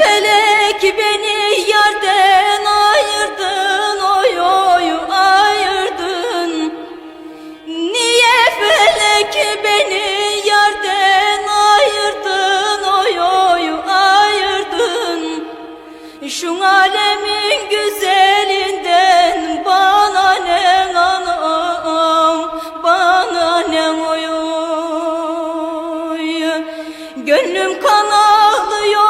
Felek beni yerden ayırdın oy oy ayırdın. Niye felek beni yerden ayırdın oy oy ayırdın? Şu alemin güzelinden bana ne anam bana ne oy oy. Gönlüm kan ağlıyor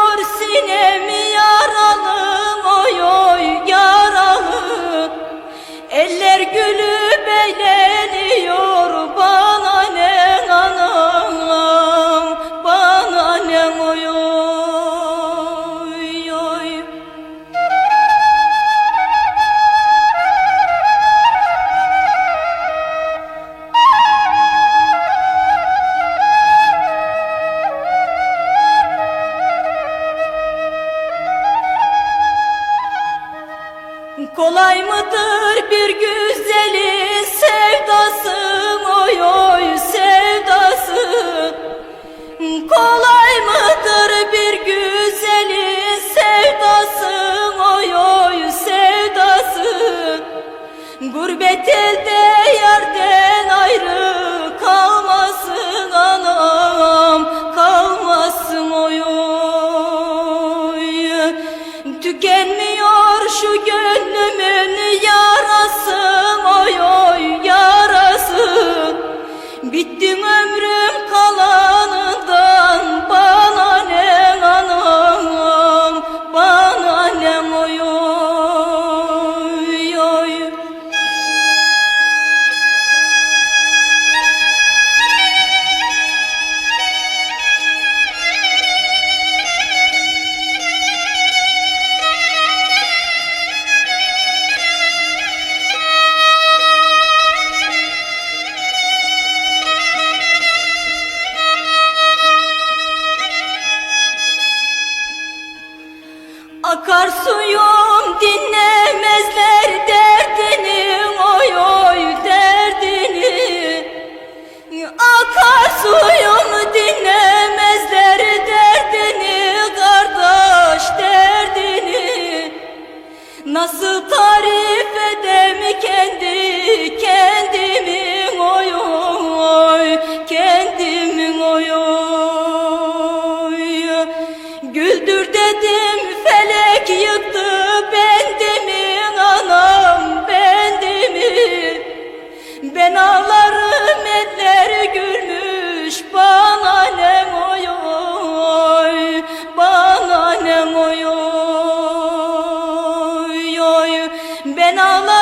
Eller gülüp eğleniyor Kolay mıdır bir güzelin sevdası oy oy sevdası. Kolay mıdır bir güzelin sevdası oy oy sevdası. Gurbet elde Tükenmiyor şu gönlümün yarası. Oy oy yarası. Bittim Akar And all my